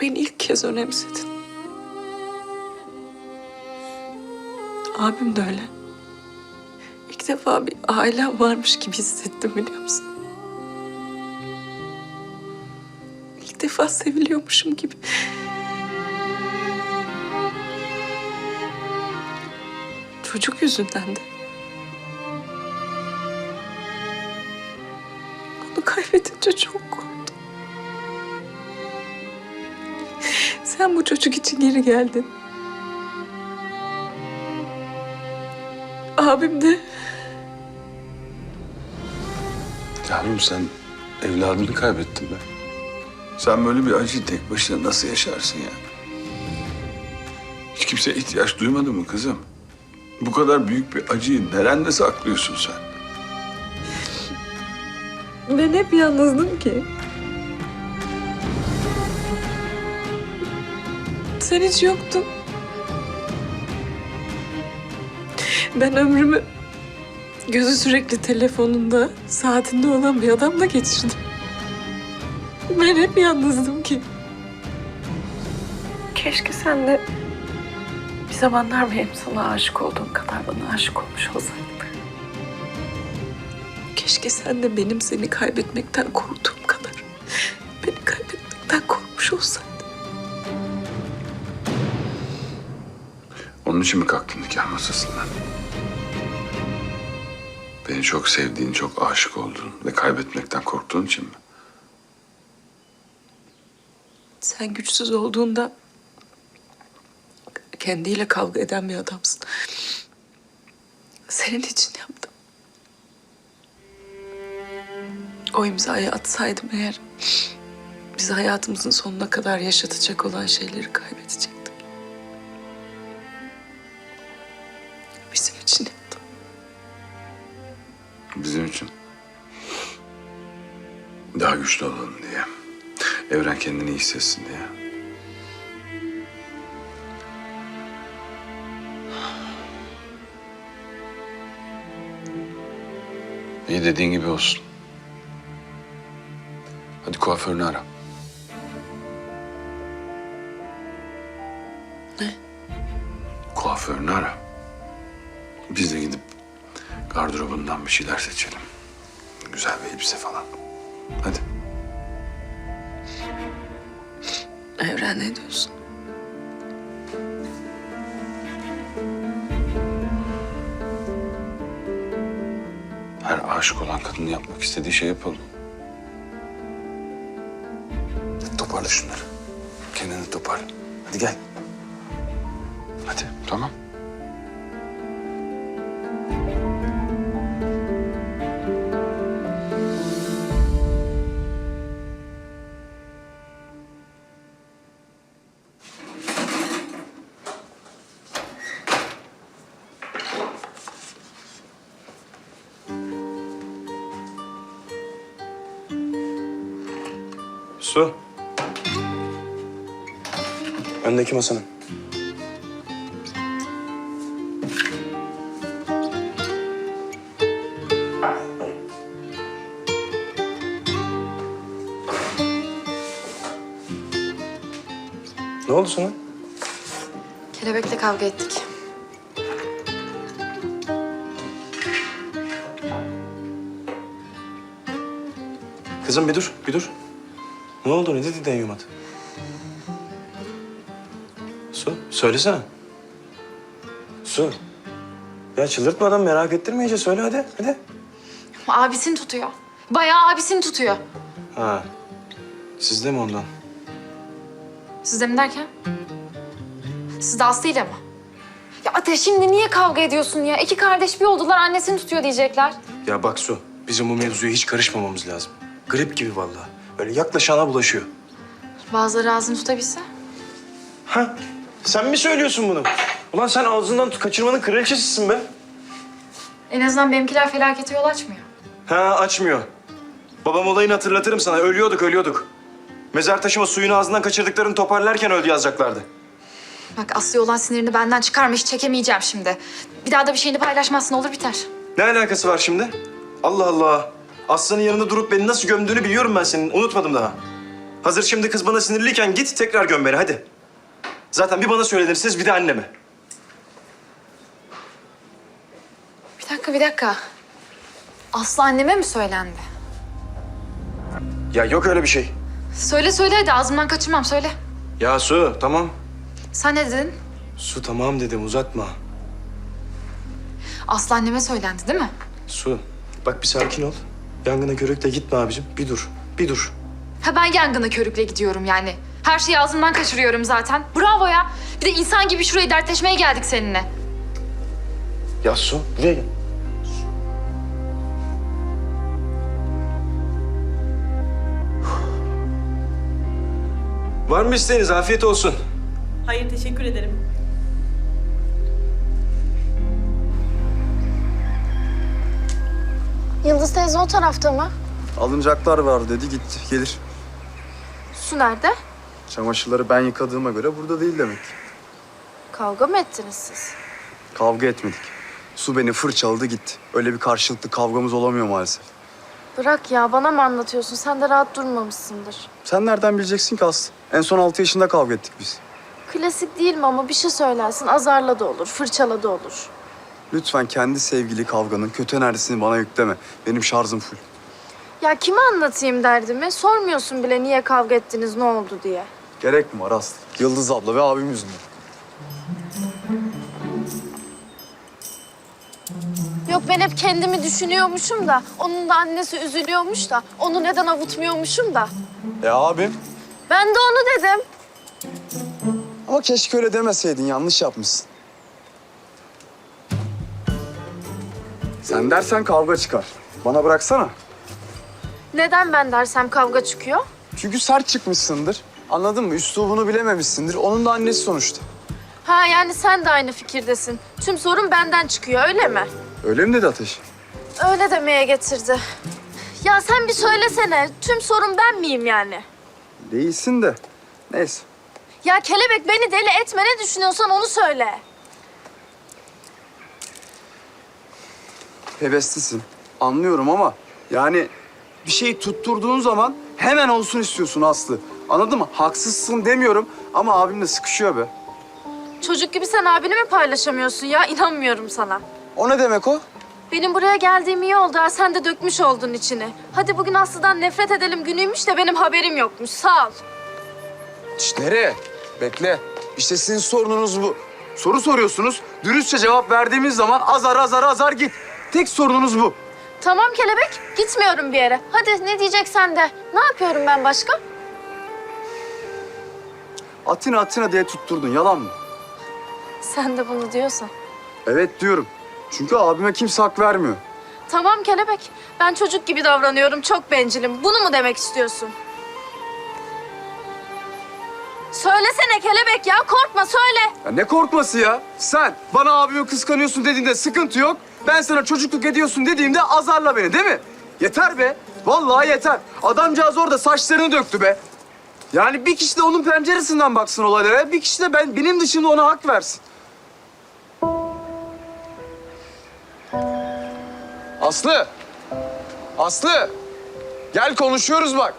Beni ilk kez önemsedin. Abim de öyle. İlk defa bir ailem varmış gibi hissettim biliyor musun? İlk defa seviliyormuşum gibi. Çocuk yüzünden de. Onu kaybedince çok korktum. Sen bu çocuk için geri geldin. Abim de Yavrum sen evladını kaybettin be. Sen böyle bir acıyı tek başına nasıl yaşarsın ya? Hiç kimseye ihtiyaç duymadın mı kızım? Bu kadar büyük bir acıyı nerede saklıyorsun sen? ben hep yalnızdım ki. Sen hiç yoktun. Ben ömrümü gözü sürekli telefonunda, saatinde olan bir adamla geçirdim. Ben hep yalnızdım ki. Keşke sen de bir zamanlar benim sana aşık olduğum kadar bana aşık olmuş olsaydın. Keşke sen de benim seni kaybetmekten korktuğum kadar beni kaybetmekten korkmuş olsaydın. Onun için mi kalktın nikah masasından? Beni çok sevdiğin, çok aşık olduğun ve kaybetmekten korktuğun için mi? Sen güçsüz olduğunda kendiyle kavga eden bir adamsın. Senin için yaptım. O imzayı atsaydım eğer biz hayatımızın sonuna kadar yaşatacak olan şeyleri kaybedecektik. Güçlü olalım diye. Evren kendini iyi hissetsin diye. İyi dediğin gibi olsun. Hadi kuaförünü ara. Ne? Kuaförünü ara. Biz de gidip gardırobundan bir şeyler seçelim. Güzel bir elbise falan. Hadi. Evren ne diyorsun? Her aşık olan kadının yapmak istediği şey yapalım. Toparla şunları. Kendini toparla. Hadi gel. Hadi tamam. Öndeki masanın. Ne oldu sana? Kelebekle kavga ettik. Kızım bir dur, bir dur. Ne oldu? Ne dedi Denyumat? Su, söylesene. Su. Ya çıldırtma adam merak ettirme iyice. Söyle hadi, hadi. Abisini tutuyor. Bayağı abisini tutuyor. Ha. Sizde mi ondan? Siz de mi derken? Siz de Aslı'yla mı? Ya Ateş şimdi niye kavga ediyorsun ya? İki kardeş bir oldular annesini tutuyor diyecekler. Ya bak Su, bizim bu mevzuya hiç karışmamamız lazım. Grip gibi vallahi. Öyle yaklaşana bulaşıyor. Bazıları ağzını tutabilse. Ha? Sen mi söylüyorsun bunu? Ulan sen ağzından kaçırmanın kraliçesisin be. En azından benimkiler felakete yol açmıyor. Ha açmıyor. Babam olayını hatırlatırım sana. Ölüyorduk, ölüyorduk. Mezar taşıma suyun ağzından kaçırdıklarını toparlarken öldü yazacaklardı. Bak Aslı'ya olan sinirini benden çıkarma hiç çekemeyeceğim şimdi. Bir daha da bir şeyini paylaşmazsın olur biter. Ne alakası var şimdi? Allah Allah. Aslanın yanında durup beni nasıl gömdüğünü biliyorum ben senin. Unutmadım daha. Hazır şimdi kız bana sinirliyken git tekrar göm beni hadi. Zaten bir bana söylenirsiniz bir de anneme. Bir dakika bir dakika. Aslı anneme mi söylendi? Ya yok öyle bir şey. Söyle söyle hadi ağzımdan kaçırmam söyle. Ya Su tamam. Sen ne dedin? Su tamam dedim uzatma. Aslı anneme söylendi değil mi? Su bak bir sakin ol. Yangına körükle gitme abicim. Bir dur. Bir dur. Ha ben yangına körükle gidiyorum yani. Her şeyi ağzımdan kaçırıyorum zaten. Bravo ya. Bir de insan gibi şuraya dertleşmeye geldik seninle. Ya Su buraya gel. Var mı isteğiniz? Afiyet olsun. Hayır teşekkür ederim. Yıldız teyze o tarafta mı? Alınacaklar var dedi gitti gelir. Su nerede? Çamaşırları ben yıkadığıma göre burada değil demek. Kavga mı ettiniz siz? Kavga etmedik. Su beni fırçaladı gitti. Öyle bir karşılıklı kavgamız olamıyor maalesef. Bırak ya bana mı anlatıyorsun? Sen de rahat durmamışsındır. Sen nereden bileceksin ki Aslı? En son 6 yaşında kavga ettik biz. Klasik değil mi ama bir şey söylersin azarla da olur, fırçala da olur. Lütfen kendi sevgili kavganın kötü enerjisini bana yükleme. Benim şarjım full. Ya kime anlatayım derdimi? Sormuyorsun bile niye kavga ettiniz, ne oldu diye. Gerek mi var Aslı? Yıldız abla ve abim yüzünden. Yok ben hep kendimi düşünüyormuşum da, onun da annesi üzülüyormuş da, onu neden avutmuyormuşum da. E abim? Ben de onu dedim. Ama keşke öyle demeseydin yanlış yapmışsın. Sen dersen kavga çıkar. Bana bıraksana. Neden ben dersem kavga çıkıyor? Çünkü sert çıkmışsındır. Anladın mı? Üslubunu bilememişsindir. Onun da annesi sonuçta. Ha yani sen de aynı fikirdesin. Tüm sorun benden çıkıyor öyle mi? Öyle mi dedi Ateş? Öyle demeye getirdi. Ya sen bir söylesene. Tüm sorun ben miyim yani? Değilsin de. Neyse. Ya kelebek beni deli etme. Ne düşünüyorsan onu söyle. Heveslisin. Anlıyorum ama yani bir şey tutturduğun zaman hemen olsun istiyorsun Aslı. Anladın mı? Haksızsın demiyorum ama abimle sıkışıyor be. Çocuk gibi sen abini mi paylaşamıyorsun ya? İnanmıyorum sana. O ne demek o? Benim buraya geldiğim iyi oldu ha. Sen de dökmüş oldun içini. Hadi bugün Aslı'dan nefret edelim günüymüş de benim haberim yokmuş. Sağ ol. Şişt, nereye? Bekle. İşte sizin sorununuz bu. Soru soruyorsunuz. Dürüstçe cevap verdiğimiz zaman azar azar azar git. Tek sorununuz bu. Tamam kelebek. Gitmiyorum bir yere. Hadi ne diyeceksen de. Ne yapıyorum ben başka? Atina Atina diye tutturdun. Yalan mı? Sen de bunu diyorsan. Evet diyorum. Çünkü abime kimse hak vermiyor. Tamam kelebek. Ben çocuk gibi davranıyorum. Çok bencilim. Bunu mu demek istiyorsun? Söylesene kelebek ya. Korkma söyle. Ya ne korkması ya? Sen bana abimi kıskanıyorsun dediğinde sıkıntı yok. Ben sana çocukluk ediyorsun dediğimde azarla beni değil mi? Yeter be. Vallahi yeter. Adamcağız orada saçlarını döktü be. Yani bir kişi de onun penceresinden baksın olaylara. Bir kişi de ben benim dışımda ona hak versin. Aslı. Aslı. Gel konuşuyoruz bak.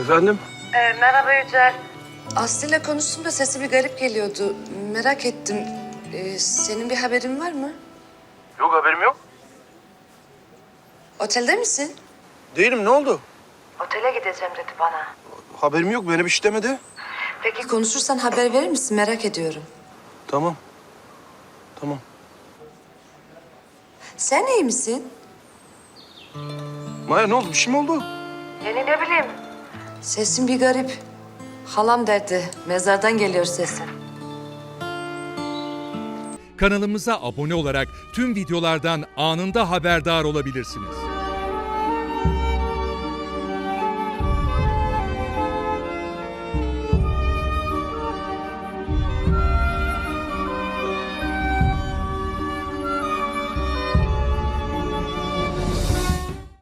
Efendim? Aslı'yla konuştum da sesi bir garip geliyordu. Merak ettim. Ee, senin bir haberin var mı? Yok haberim yok. Otelde misin? Değilim ne oldu? Otele gideceğim dedi bana. Haberim yok beni bir şey demedi. Peki konuşursan haber verir misin? Merak ediyorum. Tamam. Tamam. Sen iyi misin? Maya ne oldu bir şey mi oldu? Sesin bir garip. Halam derdi. Mezardan geliyor sesin. Kanalımıza abone olarak tüm videolardan anında haberdar olabilirsiniz.